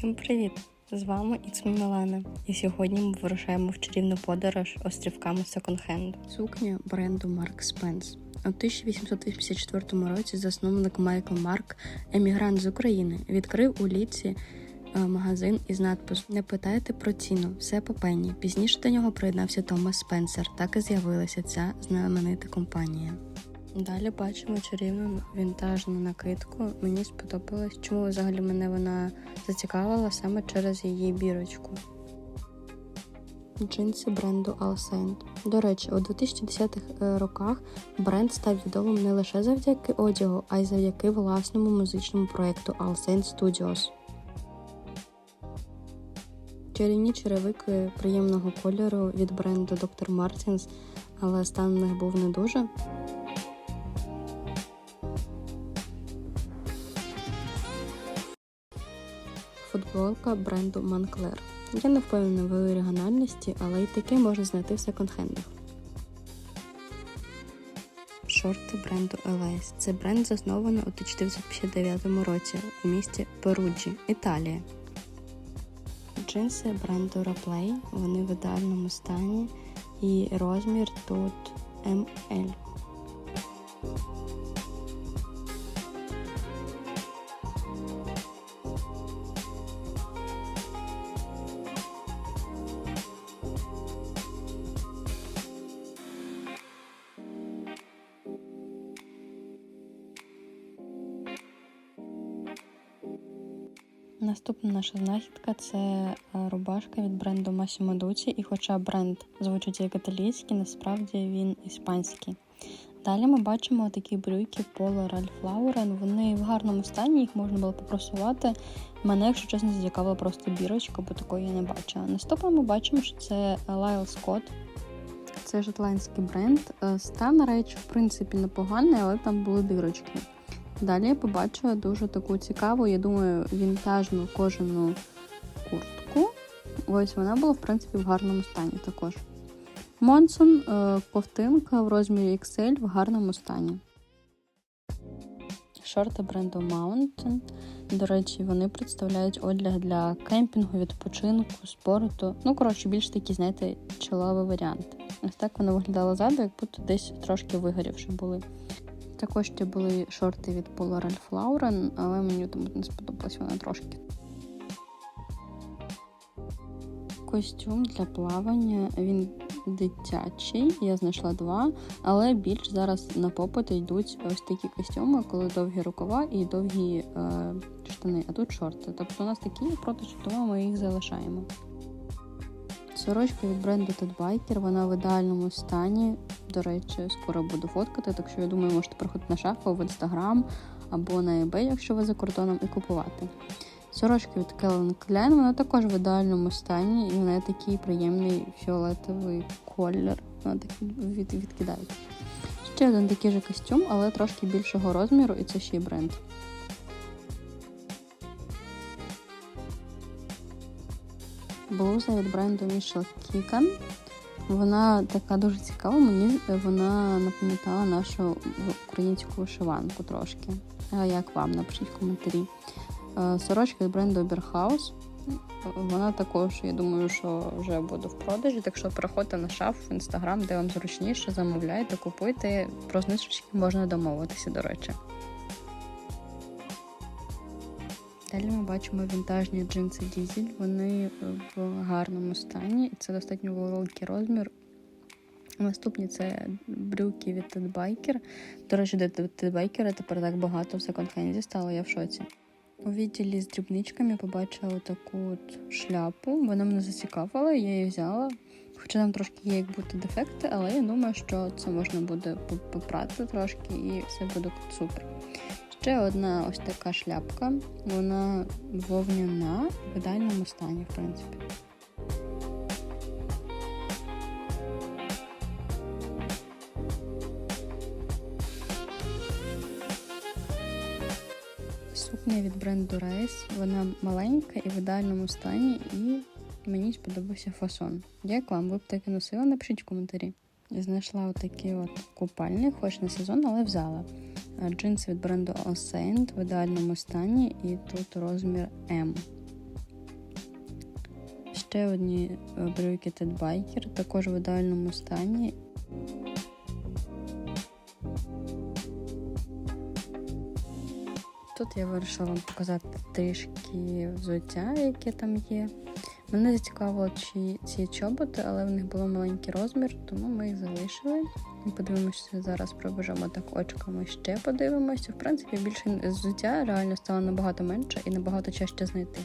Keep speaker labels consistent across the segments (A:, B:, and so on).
A: Всім привіт! З вами Іцмі Мілана. І сьогодні ми вирушаємо в чарівну подорож острівками секонд-хенду. Сукня бренду Марк Спенс. У 1884 році засновник Майкл Марк, емігрант з України, відкрив у ліці е, магазин із надписом Не питайте про ціну, все по пені. Пізніше до нього приєднався Томас Спенсер. Так і з'явилася ця знаменита компанія. Далі бачимо чарівну вінтажну накидку. Мені сподобалось, чому взагалі мене вона зацікавила саме через її бірочку. Джинси бренду Alcent. До речі, у 2010-х роках бренд став відомим не лише завдяки одягу, а й завдяки власному музичному проєкту Alcent Studios. Чарівні черевики приємного кольору від бренду Dr. Martens, але стан у них був не дуже. Футболка бренду Moncler. Я не впевнена в оригінальності, але й таке можна знайти в секонд-хендах. Шорти бренду LS. Це бренд засновано у 1959 році у місті Перуджі, Італія. Джинси бренду Raplay. Вони в ідеальному стані і розмір тут ML. Наступна наша знахідка це е, рубашка від бренду Massimo Dutti. І хоча бренд звучить як італійський, насправді він іспанський. Далі ми бачимо такі брюки Polo Ralph Lauren. Вони в гарному стані, їх можна було попросувати. Мене, якщо чесно, зацікавила просто бірочка, бо такої я не бачила. Наступно ми бачимо, що це Lyle Scott. Це шотландський бренд. Е, Стан речі, в принципі, непоганий, але там були дирочки. Далі я побачила дуже таку цікаву, я думаю, вінтажну кожану куртку. Ось вона була, в принципі, в гарному стані також. Монсон е, ковтинка в розмірі XL в гарному стані. Шорти бренду Mountain. До речі, вони представляють одяг для кемпінгу, відпочинку, спорту. Ну, коротше, більш такий, знаєте, чоловий варіант. Ось так воно виглядало ззаду, як будто десь трошки вигорівши були. Також ще були шорти від Polo Ralph Lauren, але мені там не сподобалась вона трошки. Костюм для плавання, він дитячий, я знайшла два, але більш зараз на попит йдуть ось такі костюми, коли довгі рукава і довгі е, штани, а тут шорти. Тобто у нас такі продаж, тому ми їх залишаємо. Сорочка від бренду Ted Biker, вона в ідеальному стані. До речі, скоро буду фоткати, так що я думаю, можете приходити на шафу в інстаграм або на eBay, якщо ви за кордоном, і купувати. Сорочка від Calvin Klein, вона також в ідеальному стані, і вона такий приємний фіолетовий колір. Вона так від, відкидається. Ще один такий же костюм, але трошки більшого розміру, і це ще й бренд. Блуза від бренду Michel Kikan. Вона така дуже цікава, мені вона напам'ятала нашу українську вишиванку трошки. Як вам? Напишіть в коментарі. Сорочка від бренду Oberhaus. Вона також, я думаю, що вже буде в продажі, так що переходьте на шаф в інстаграм, де вам зручніше, замовляйте, купуйте. Про знижки можна домовитися, до речі. Далі ми бачимо вінтажні джинси Дізель. Вони в гарному стані, і це достатньо великий розмір. Наступні це брюки від Biker. До речі, Ted Biker тепер так багато в секонд-хенді стало, я в шоці. У відділі з дрібничками побачила таку от шляпу. Вона мене зацікавила, я її взяла. Хоча там трошки є як бути дефекти, але я думаю, що це можна буде попрати трошки і все буде супер. Ще одна ось така шляпка, вона вовняна в ідеальному стані, в принципі. Сукня від бренду Рейс. Вона маленька і в ідеальному стані, і мені сподобався фасон. Як вам? Ви б таки носили? Напишіть в коментарі. Знайшла отакий от купальник, хоч на сезон, але взяла. Джинси від бренду Saint в ідеальному стані, і тут розмір М. Ще одні е, брюки Biker, також в ідеальному стані. Тут я вирішила вам показати трішки взуття, яке там є. Мене зацікавило, чи ці чоботи, але в них був маленький розмір, тому ми їх залишили. І Подивимося зараз, пробіжимо так очками ще подивимося. В принципі, більше взуття реально стало набагато менше і набагато чаще знайти.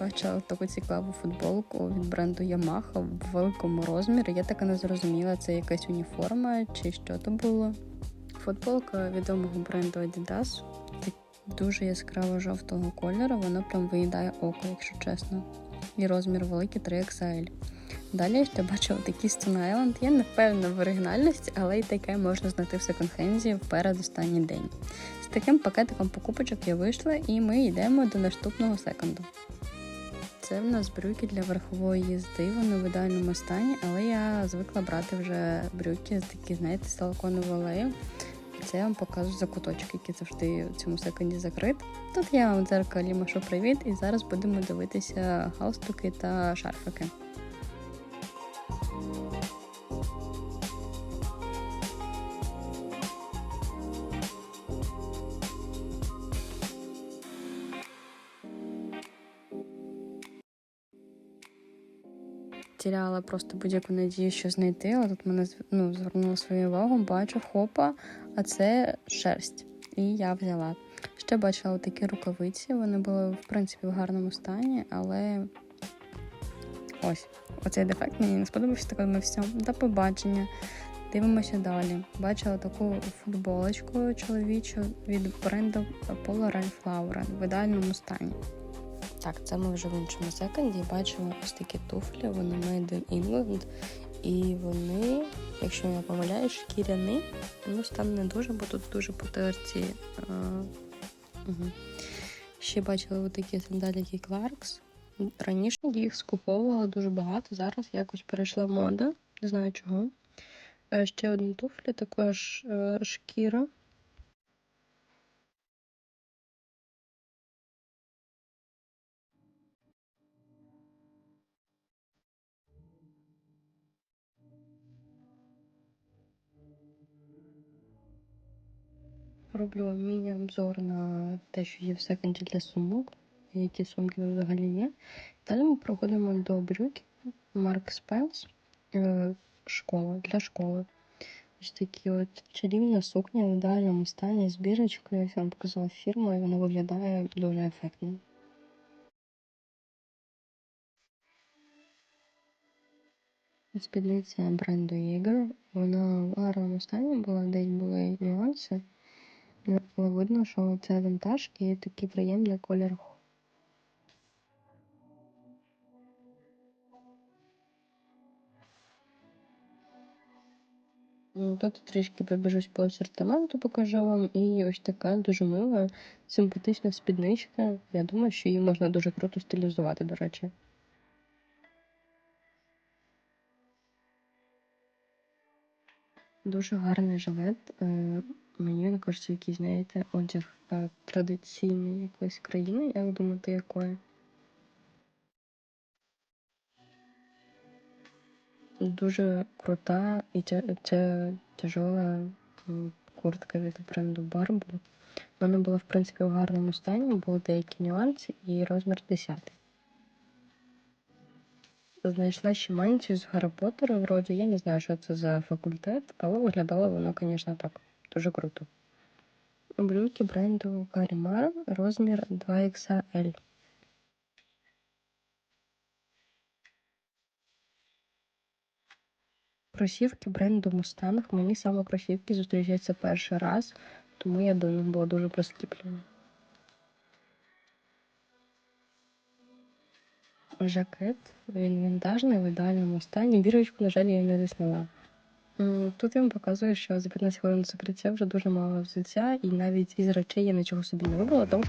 A: Бачила таку цікаву футболку від бренду Yamaha в великому розмірі. Я така не зрозуміла, це якась уніформа чи що то було. Футболка відомого бренду Adidas. Так дуже яскраво жовтого кольору, вона прям виїдає око, якщо чесно. І розмір великий 3XL. Далі я ще бачила такі Stone Island. Я не впевнена в оригінальності, але й таке можна знайти в секонд-хенді в передостанній день. З таким пакетиком покупочок я вийшла і ми йдемо до наступного секонду. Це в нас брюки для верхової їзди, вони в ідеальному стані, але я звикла брати вже брюки з такі, знаєте, силиконовою алею. Це я вам покажу закуточок, який завжди в цьому секонді закрит. Тут я вам в дзеркалі машу привіт, і зараз будемо дивитися галстуки та шарфики. Тіряла просто будь-яку надію, що знайти, але тут мене ну, звернуло свою увагу, бачу хопа, а це шерсть. І я взяла. Ще бачила такі рукавиці, вони були в принципі в гарному стані, але ось оцей дефект мені не сподобався такому всьому. До побачення. Дивимося далі. Бачила таку футболочку чоловічу від бренду Polo Ralph Lauren в ідеальному стані. Так, це ми вже в іншому секунді. Бачимо ось такі туфлі, вони made in England. І вони, якщо я помиляюсь, шкіряні. Ну, стан не дуже, бо тут дуже потерці. Угу. Ще бачила такі сандаліки Кларкс. Раніше їх скуповувала дуже багато. Зараз якось перейшла мода, не знаю чого. Е, Ще одні туфлі, також е, шкіра. Роблю міні-обзор на те, що є в секонді для сумок, які сумки взагалі є. Далі ми проходимо до брюків Марк Спенс е, школа для школи. Ось такі от чарівна сукня в ідеальному стані з бірочкою. Я вам показала фірму, і вона виглядає дуже ефектно. Спідниця бренду Єгер. Вона в гарному стані була, десь були нюанси. Ну, видно, що це винтаж і такий приємний колір. Тут трішки пробіжусь по асортименту, покажу вам. І ось така дуже мила, симпатична спідничка. Я думаю, що її можна дуже круто стилізувати, до речі. Дуже гарний жилет. Мені кажеться, якийсь, знаєте, одяг традиційний якоїсь країни, як думаєте, якої? Дуже крута і тя- ця тяжела м, куртка від бренду Барбо. Вона була, в принципі, в гарному стані, були деякі нюанси і розмір 10. Знайшла ще мантію з Гаррі Поттера, вроді. Я не знаю, що це за факультет, але виглядало воно, звісно, так. Дуже круто. Брюки бренду Карімар, розмір 2XL. Кросівки бренду Mustang. Мені саме кросівки зустрічаються перший раз, тому я до них була дуже прискіплена. Жакет, він вінтажний в ідеальному стані. Бірочку, на жаль, я не засняла. М, Тут я вам показую, що за 15 хвилин закриття вже дуже мало взуття, і навіть із речей я нічого собі не вибрала, тому